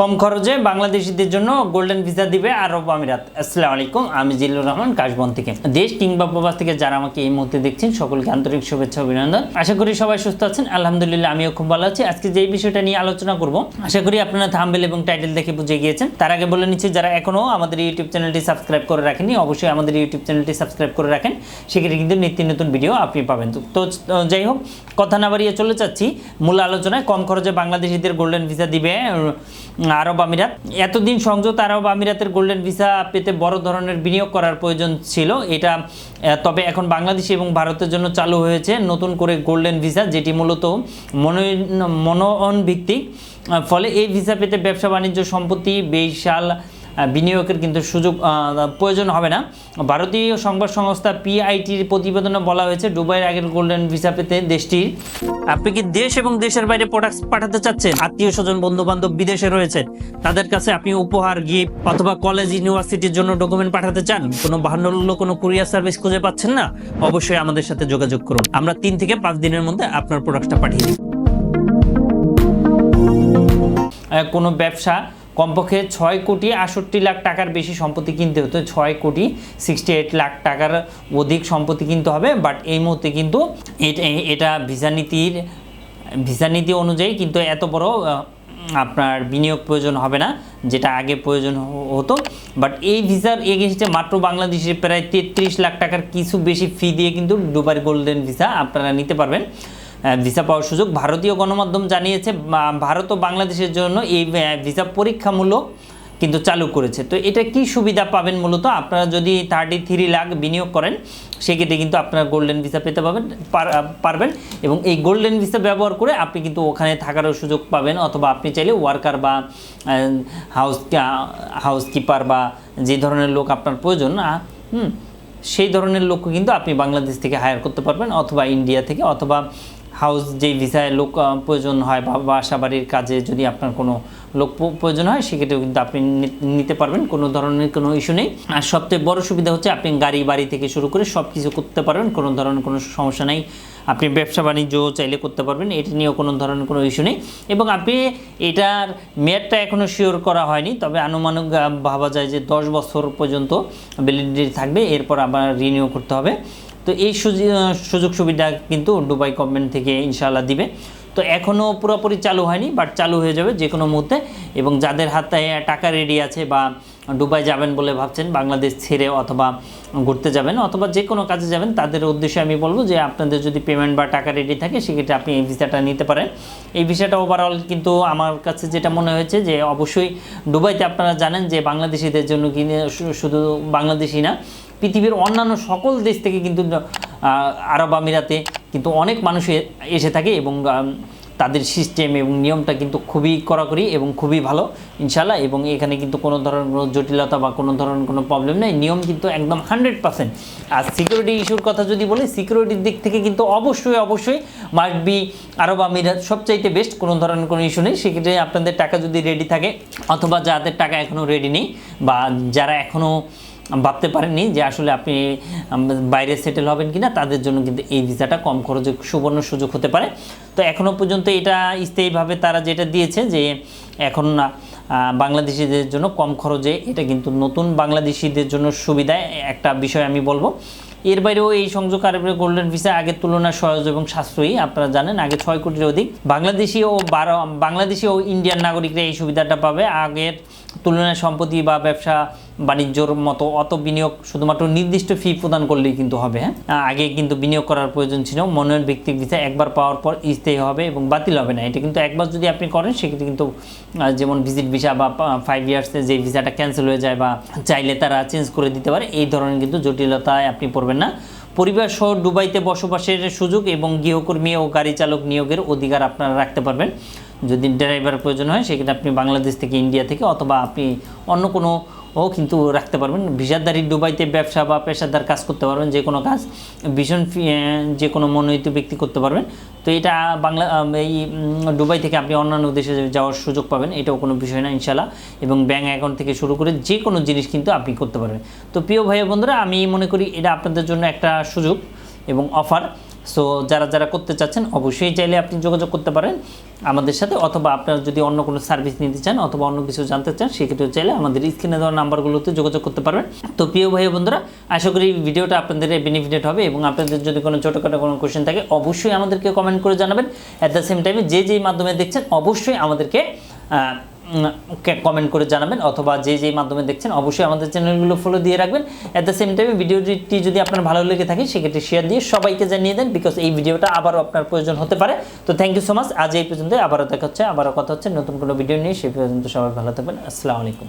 কম খরচে বাংলাদেশিদের জন্য গোল্ডেন ভিসা দিবে আরব আমিরাত। আসসালামু আলাইকুম, আমি জিল্লুর রহমান, কাশবন থেকে। দেশ কিংবা প্রবাস থেকে যারা আমাকে এই মুহূর্তে দেখছেন, সকলকে আন্তরিক শুভেচ্ছা, অভিনন্দন। আশা করি সবাই সুস্থ আছেন। আলহামদুলিল্লাহ, আমিও খুব ভালো আছি। আজকে যে বিষয়টা নিয়ে আলোচনা করব, আশা করি আপনারা থাম্বেল এবং টাইটেল দেখে বুঝে গিয়েছেন। তার আগে বলে নিচ্ছি, যারা এখনও আমাদের ইউটিউব চ্যানেলটি সাবস্ক্রাইব করে রাখেনি অবশ্যই আমাদের ইউটিউব চ্যানেলটি সাবস্ক্রাইব করে রাখেন। সেক্ষেত্রে কিন্তু নিত্য নতুন ভিডিও আপনি পাবেন। তো, যাই হোক, কথা না বাড়িয়ে চলে যাচ্ছি। মূল আলোচনায় কম খরচে বাংলাদেশিদের গোল্ডেন ভিসা দিবে আরব আমিরাত। এতদিন সংযুক্ত আরব আমিরাতের গোল্ডেন ভিসা পেতে বড় ধরনের বিনিয়োগ করার প্রয়োজন ছিল। এটা তবে এখন বাংলাদেশ এবং ভারতের জন্য চালু হয়েছে নতুন করে গোল্ডেন ভিসা, যেটি মূলত মনোয়ন ভিত্তিক। ফলে এই ভিসা পেতে ব্যবসা বাণিজ্য সম্পত্তি বিশাল বিনিয়োগের কিন্তু সুযোগ প্রয়োজন হবে না। ভারতীয় সংবাদ সংস্থা পিআইটির প্রতিবেদনে বলা হয়েছে, দুবাইয়ের আগের গোল্ডেন ভিসা পেতে দেশটির আপনি কি দেশ এবং দেশের বাইরে প্রোডাক্ট পাঠাতে চাচ্ছেন? আত্মীয় স্বজন বন্ধু বান্ধব বিদেশে রয়েছে, তাদের কাছে আপনি উপহার গিফট অথবা কলেজ ইউনিভার্সিটির জন্য ডকুমেন্ট পাঠাতে চান? কোনো বাহান্ন কোনো কুরিয়ার সার্ভিস খুঁজে পাচ্ছেন না? অবশ্যই আমাদের সাথে যোগাযোগ করুন। আমরা তিন থেকে পাঁচ দিনের মধ্যে আপনার প্রোডাক্টটা পাঠিয়ে দিই। কোনো ব্যবসা কমপক্ষে ছয় কোটি আষট্টি লাখ টাকার বেশি সম্পত্তি কিনতে হতো। ছয় কোটি সিক্সটি এইট লাখ টাকার অধিক সম্পত্তি কিনতে হবে বাট এই মুহূর্তে কিন্তু এটা ভিসা নীতির ভিসা নীতি অনুযায়ী কিন্তু এত বড় আপনার বিনিয়োগ প্রয়োজন হবে না, যেটা আগে প্রয়োজন হতো। বাট এই ভিসার এগেনস্টে মাত্র বাংলাদেশে প্রায় তেত্রিশ লাখ টাকার কিছু বেশি ফি দিয়ে কিন্তু দুবাই গোল্ডেন ভিসা আপনারা নিতে পারবেন। ভিসা পাওয়ার সুযোগ। ভারতীয় গণমাধ্যম জানিয়েছে ভারত ও বাংলাদেশের জন্য এই ভিসা পরীক্ষামূলক কিন্তু চালু করেছে। তো এটা কি সুবিধা পাবেন মূলত? আপনারা যদি থার্টি থ্রি লাখ বিনিয়োগ করেন, সেক্ষেত্রে কিন্তু আপনারা গোল্ডেন ভিসা পেতে পাবেন, পার- পারবেন এবং এই গোল্ডেন ভিসা ব্যবহার করে আপনি কিন্তু ওখানে থাকারও সুযোগ পাবেন অথবা আপনি চাইলে ওয়ার্কার বা হাউস হাউসকিপার বা যে ধরনের লোক আপনার প্রয়োজন হুম, সেই ধরনের লোকও কিন্তু আপনি বাংলাদেশ থেকে হায়ার করতে পারবেন অথবা ইন্ডিয়া থেকে অথবা হাউস যেই ভিসায় লোক প্রয়োজন হয় বা বাসা বাড়ির কাজে যদি আপনার কোনো লোক প্রয়োজন হয়, সেক্ষেত্রেও কিন্তু আপনি নিতে পারবেন, কোনো ধরনের কোনো ইস্যু নেই। আর সবচেয়ে বড় সুবিধা হচ্ছে আপনি গাড়ি বাড়ি থেকে শুরু করে সব কিছু করতে পারবেন, কোনো ধরনের কোনো সমস্যা নেই। আপনি ব্যবসা বাণিজ্য চাইলে করতে পারবেন, এটা নিয়েও কোনো ধরনের কোনো ইস্যু নেই। এবং আপনি এটার মেয়াদটা এখনও শিওর করা হয়নি, তবে আনুমানিক ভাবা যায় যে দশ বছর পর্যন্ত ভ্যালিডিটি থাকবে, এরপর আবার রিনিউ করতে হবে। তো এই সুযোগ সুবিধা কিন্তু দুবাই গভর্নমেন্ট থেকে ইনশাআল্লাহ দিবে। তো এখনও পুরোপুরি চালু হয়নি বাট চালু হয়ে যাবে যে কোনো মুহূর্তে। এবং যাদের হাতে টাকা রেডি আছে বা দুবাই যাবেন বলে ভাবছেন, বাংলাদেশ ছেড়ে অথবা ঘুরতে যাবেন অথবা যে কোনো কাজে যাবেন, তাদের উদ্দেশ্যে আমি বলব যে আপনাদের যদি পেমেন্ট বা টাকা রেডি থাকে, সেক্ষেত্রে আপনি এই ভিসাটা নিতে পারেন। এই ভিসাটা ওভারঅল কিন্তু আমার কাছে যেটা মনে হয়েছে যে অবশ্যই দুবাইতে আপনারা জানেন যে বাংলাদেশিদের জন্য কিনে শুধু বাংলাদেশি না পৃথিবীর অন্যান্য সকল দেশ থেকে কিন্তু আরব আমিরাতে কিন্তু অনেক মানুষ এসে থাকে এবং তাদের সিস্টেম এবং নিয়মটা কিন্তু খুবই কড়াকড়ি এবং খুবই ভালো ইনশাল্লাহ এবং এখানে কিন্তু কোনো ধরনের কোনো জটিলতা বা কোনো ধরনের কোনো প্রবলেম নেই। নিয়ম কিন্তু একদম হান্ড্রেড পার্সেন্ট আর সিকিউরিটি ইস্যুর কথা যদি বলি সিকিউরিটির দিক থেকে কিন্তু অবশ্যই অবশ্যই মাস্ট বি আরব আমিরাত সবচাইতে বেস্ট কোনো ধরনের কোনো ইস্যু নেই। সেক্ষেত্রে আপনাদের টাকা যদি রেডি থাকে, অথবা যাদের টাকা এখনও রেডি নেই বা যারা এখনও ভাবতে পারেননি যে আসলে আপনি বাইরে সেটেল হবেন কিনা, তাদের জন্য কিন্তু এই ভিসাটা কম খরচে সুবর্ণ সুযোগ হতে পারে। তো এখনও পর্যন্ত এটা স্থায়ীভাবে তারা যেটা দিয়েছে যে এখন বাংলাদেশিদের জন্য কম খরচে এটা কিন্তু নতুন বাংলাদেশিদের জন্য সুবিধা একটা বিষয় আমি বলব। এর বাইরেও এই সংযোগ আরবের গোল্ডেন ভিসা আগের তুলনায় সহজ এবং সাশ্রয়ী, আপনারা জানেন, আগে ছয় কোটির অধিক। বাংলাদেশি ও বারো, বাংলাদেশি ও ইন্ডিয়ান নাগরিকরা এই সুবিধাটা পাবে। আগের তুলনায় সম্পত্তি বা ব্যবসা বাণিজ্যর মতো অত বিনিয়োগ শুধুমাত্র নির্দিষ্ট ফি প্রদান করলেই কিন্তু হবে হ্যাঁ? আগে কিন্তু বিনিয়োগ করার প্রয়োজন ছিল, মনোনয়ন ব্যক্তিক ভিসা একবার পাওয়ার পর স্থায়ী হবে এবং বাতিল হবে না। এটা কিন্তু একবার যদি আপনি করেন, সেক্ষেত্রে কিন্তু যেমন ভিজিট ভিসা বা ফাইভ ইয়ার্সে যে ভিসাটা ক্যান্সেল হয়ে যায় বা চাইলে তারা চেঞ্জ করে দিতে পারে, এই ধরনের কিন্তু জটিলতায় আপনি পড়বেন না। পরিবার সহ দুবাইতে বসবাসের সুযোগ এবং গৃহকর্মী ও গাড়ি চালক নিয়োগের অধিকার আপনারা রাখতে পারবেন। যদি ড্রাইভার প্রয়োজন হয়, সেক্ষেত্রে আপনি বাংলাদেশ থেকে ইন্ডিয়া থেকে অথবা আপনি অন্য কোনো ও কিন্তু রাখতে পারবেন। ভিসাদারি দুবাইতে ব্যবসা বা পেশাদার কাজ করতে পারবেন, যে কোনো কাজ, ভীষণ যে কোনো মনোনীত ব্যক্তি করতে পারবেন। তো এটা বাংলা এই দুবাই থেকে আপনি অন্যান্য দেশে যাওয়ার সুযোগ পাবেন, এটাও কোনো বিষয় না ইনশাল্লাহ এবং ব্যাঙ্ক অ্যাকাউন্ট থেকে শুরু করে যে কোনো জিনিস কিন্তু আপনি করতে পারবেন। তো প্রিয় ভাই বন্ধুরা, আমি মনে করি এটা আপনাদের জন্য একটা সুযোগ এবং অফার। সো যারা যারা করতে চাচ্ছেন, অবশ্যই চাইলে আপনি যোগাযোগ করতে পারেন আমাদের সাথে অথবা আপনার যদি অন্য কোনো সার্ভিস নিতে চান অথবা অন্য কিছু জানতে চান, সেক্ষেত্রে চাইলে আমাদের স্ক্রিনে দেওয়া নাম্বারগুলোতে যোগাযোগ করতে পারবেন। তো, প্রিয় ভাই বন্ধুরা, আশা করি ভিডিওটা আপনাদের বেনিফিটেড হবে এবং আপনাদের যদি কোনো ছোটোখাটো কোনো কোশ্চেন থাকে, অবশ্যই আমাদেরকে কমেন্ট করে জানাবেন। অ্যাট দ্য সেম টাইমে যে, যেই মাধ্যমে দেখছেন, অবশ্যই আমাদেরকে কমেন্ট করে জানাবেন অথবা যে যেই মাধ্যমে দেখছেন অবশ্যই আমাদের চ্যানেলগুলো ফলো দিয়ে রাখবেন। অ্যাট দ্য সেম টাইমে ভিডিওটি যদি আপনার ভালো লেগে থাকে, সেক্ষেত্রে শেয়ার দিয়ে সবাইকে জানিয়ে দেন বিকজ এই ভিডিওটা আবারও আপনার প্রয়োজন হতে পারে। তো থ্যাংক ইউ সো মাচ আজ এই পর্যন্ত আবারও দেখা হচ্ছে, আবারও কথা হচ্ছে নতুন কোনো ভিডিও নিয়ে। সেই পর্যন্ত সবাই ভালো থাকবেন। আসসালামু আলাইকুম।